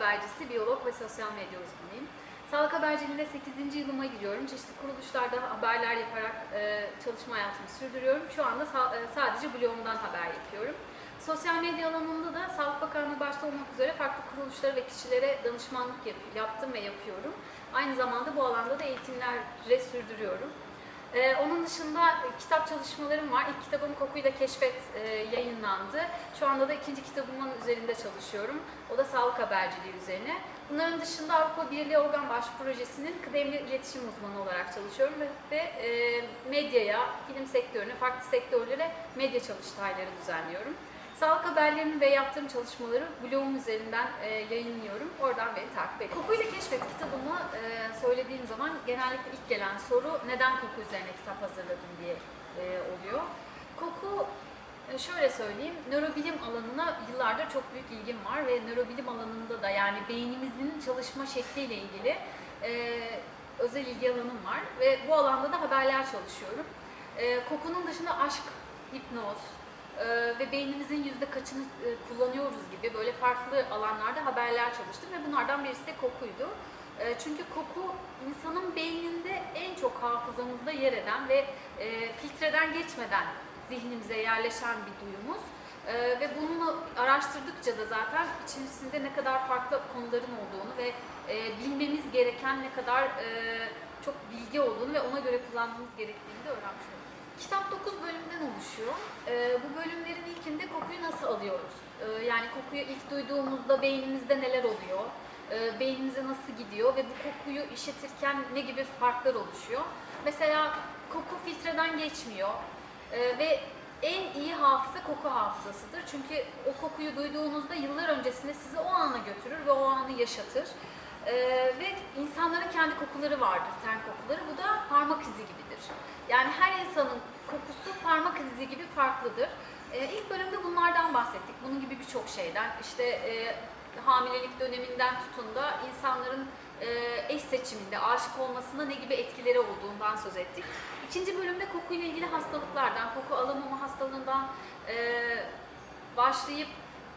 habercisi, biyolog ve sosyal medya uzmanıyım. Sağlık haberciliğinde 8. yılıma giriyorum. Çeşitli kuruluşlarda haberler yaparak e, çalışma hayatımı sürdürüyorum. Şu anda sa- e, sadece blogumdan haber yapıyorum. Sosyal medya alanında da Sağlık Bakanlığı başta olmak üzere farklı kuruluşlara ve kişilere danışmanlık yap- yaptım ve yapıyorum. Aynı zamanda bu alanda da eğitimleri sürdürüyorum. Ee, onun dışında e, kitap çalışmalarım var. İlk kitabım Kokuyla Keşfet e, yayınlandı. Şu anda da ikinci kitabımın üzerinde çalışıyorum. O da sağlık haberciliği üzerine. Bunların dışında Avrupa Birliği Organ Bağış Projesi'nin kıdemli iletişim uzmanı olarak çalışıyorum ve, ve e, medyaya, film sektörüne, farklı sektörlere medya çalıştayları düzenliyorum. Sağlık haberlerimi ve yaptığım çalışmaları blogum üzerinden e, yayınlıyorum. Oradan beni takip edin. Kokuyla Keşfet kitabımı e, söylediğim zaman genellikle ilk gelen soru neden koku üzerine kitap hazırladın diye e, oluyor. Koku e, şöyle söyleyeyim, nörobilim alanına yıllardır çok büyük ilgim var ve nörobilim alanında da yani beynimizin çalışma şekliyle ilgili e, özel ilgi alanım var ve bu alanda da haberler çalışıyorum. E, kokunun dışında aşk, hipnoz, ee, ve beynimizin yüzde kaçını e, kullanıyoruz gibi böyle farklı alanlarda haberler çalıştım ve bunlardan birisi de kokuydu. Ee, çünkü koku insanın beyninde en çok hafızamızda yer eden ve e, filtreden geçmeden zihnimize yerleşen bir duyumuz. Ee, ve bunu araştırdıkça da zaten içerisinde ne kadar farklı konuların olduğunu ve e, bilmemiz gereken ne kadar e, çok bilgi olduğunu ve ona göre kullanmamız gerektiğini de öğrenmiş oldum. Kitap 9 bölümden oluşuyor. Ee, bu bölümlerin ilkinde kokuyu nasıl alıyoruz? Yani kokuyu ilk duyduğumuzda beynimizde neler oluyor? Ee, beynimize nasıl gidiyor ve bu kokuyu işitirken ne gibi farklar oluşuyor? Mesela koku filtreden geçmiyor Ee, ve en iyi hafıza koku hafızasıdır. Çünkü o kokuyu duyduğunuzda yıllar öncesinde sizi o ana götürür ve o anı yaşatır. Ee, ve insanların kendi kokuları vardır, ten kokuları. Bu da parmak izi gibidir. Yani her insanın kokusu parmak izi gibi farklıdır. Ee, ilk bölümde bunlardan bahsettik. Bunun gibi birçok şeyden. İşte e, hamilelik döneminden tutun da insanların e, eş seçiminde, aşık olmasında ne gibi etkileri olduğundan söz ettik. İkinci bölümde kokuyla ilgili hastalıklardan, koku alamama hastalığından e, başlayıp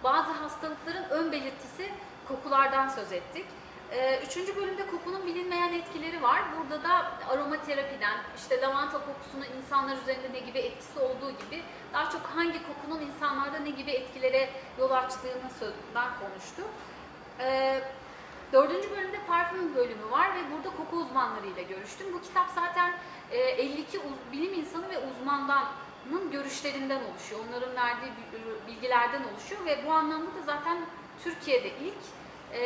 bazı hastalıkların ön belirtisi kokulardan söz ettik. Ee, Üçüncü bölümde kokunun bilinmeyen etkileri var. Burada da aromaterapiden, işte lavanta kokusunun insanlar üzerinde ne gibi etkisi olduğu gibi daha çok hangi kokunun insanlarda ne gibi etkilere yol açtığını sözden konuştu. Ee, Dördüncü bölümde parfüm bölümü var ve burada koku uzmanlarıyla görüştüm. Bu kitap zaten e, 52 uz- bilim insanı ve uzmandanın görüşlerinden oluşuyor. Onların verdiği bi- bilgilerden oluşuyor ve bu anlamda da zaten Türkiye'de ilk e,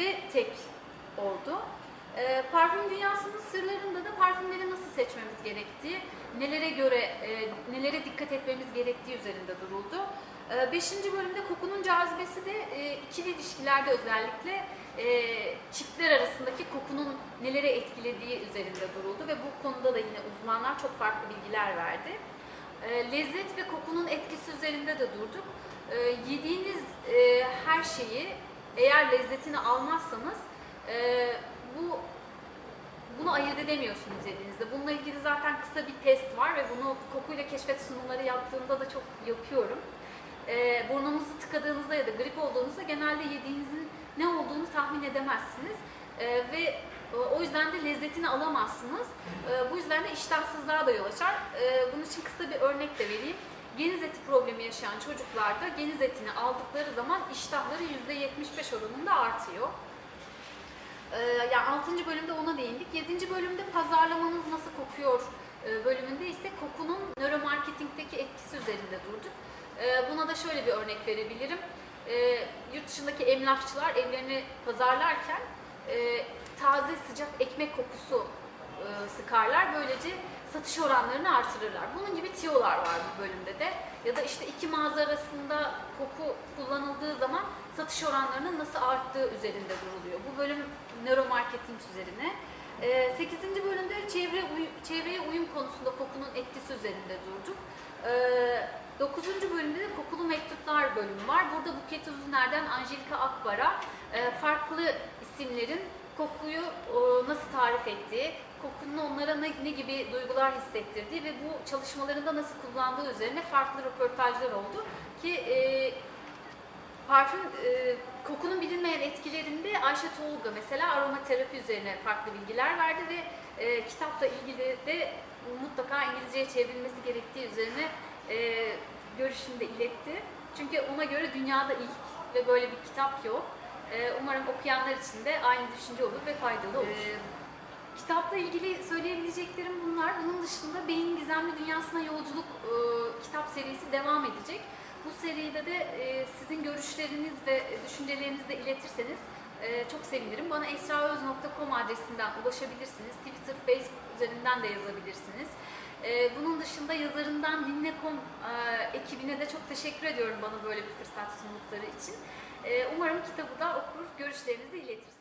ve tek oldu. E, parfüm dünyasının sırlarında da parfümleri nasıl seçmemiz gerektiği, nelere göre, e, nelere dikkat etmemiz gerektiği üzerinde duruldu. E, beşinci bölümde kokunun cazibesi de e, ikili ilişkilerde özellikle e, çiftler arasındaki kokunun nelere etkilediği üzerinde duruldu ve bu konuda da yine uzmanlar çok farklı bilgiler verdi. E, lezzet ve kokunun etkisi üzerinde de durduk. E, yediğiniz e, her şeyi eğer lezzetini almazsanız e, bu bunu ayırt edemiyorsunuz yediğinizde. Bununla ilgili zaten kısa bir test var ve bunu kokuyla keşfet sunumları yaptığımda da çok yapıyorum. E, burnunuzu tıkadığınızda ya da grip olduğunuzda genelde yediğinizin ne olduğunu tahmin edemezsiniz. E, ve e, o yüzden de lezzetini alamazsınız. E, bu yüzden de iştahsızlığa da yol açar. E, bunun için kısa bir örnek de vereyim. Geniz eti problemi yaşayan çocuklarda geniz etini aldıkları zaman iştahları %75 oranında artıyor. Ee, yani 6. bölümde ona değindik. 7. bölümde pazarlamanız nasıl kokuyor e, bölümünde ise kokunun nöromarketingdeki etkisi üzerinde durduk. Ee, buna da şöyle bir örnek verebilirim. Ee, yurt dışındaki emlakçılar evlerini pazarlarken e, taze sıcak ekmek kokusu e, sıkarlar. Böylece satış oranlarını artırırlar. Bunun gibi tiyolar var bu bölümde de. Ya da işte iki mağaza arasında koku kullanıldığı zaman satış oranlarının nasıl arttığı üzerinde duruluyor. Bu bölüm nöromarketing üzerine. 8. bölümde çevre uy- çevreye uyum konusunda kokunun etkisi üzerinde durduk. 9. bölümde de kokulu mektuplar bölümü var. Burada Buket Uzuner'den Angelika Akbar'a e, farklı isimlerin kokuyu nasıl tarif ettiği, kokunun onlara ne, ne gibi duygular hissettirdiği ve bu çalışmalarında nasıl kullandığı üzerine farklı röportajlar oldu ki e, parfüm e, kokunun bilinmeyen etkilerinde Ayşe Tolga mesela aromaterapi üzerine farklı bilgiler verdi ve e, kitapla ilgili de mutlaka İngilizceye çevrilmesi gerektiği üzerine e, görüşünü de iletti. Çünkü ona göre dünyada ilk ve böyle bir kitap yok. E, umarım okuyanlar için de aynı düşünce olur ve faydalı olur. E, kitapla ilgili söyleyebileceklerim bunlar. Bunun dışında Beyin Gizemli Dünyasına Yolculuk e, kitap serisi devam edecek. Bu seride de e, sizin görüşleriniz ve düşüncelerinizi de iletirseniz e, çok sevinirim. Bana esraöz.com adresinden ulaşabilirsiniz. Twitter, Facebook üzerinden de yazabilirsiniz. E, bunun dışında yazarından dinle.com e, ekibine de çok teşekkür ediyorum bana böyle bir fırsat sundukları için. E, umarım kitabı da okur, görüşlerinizi iletirsiniz.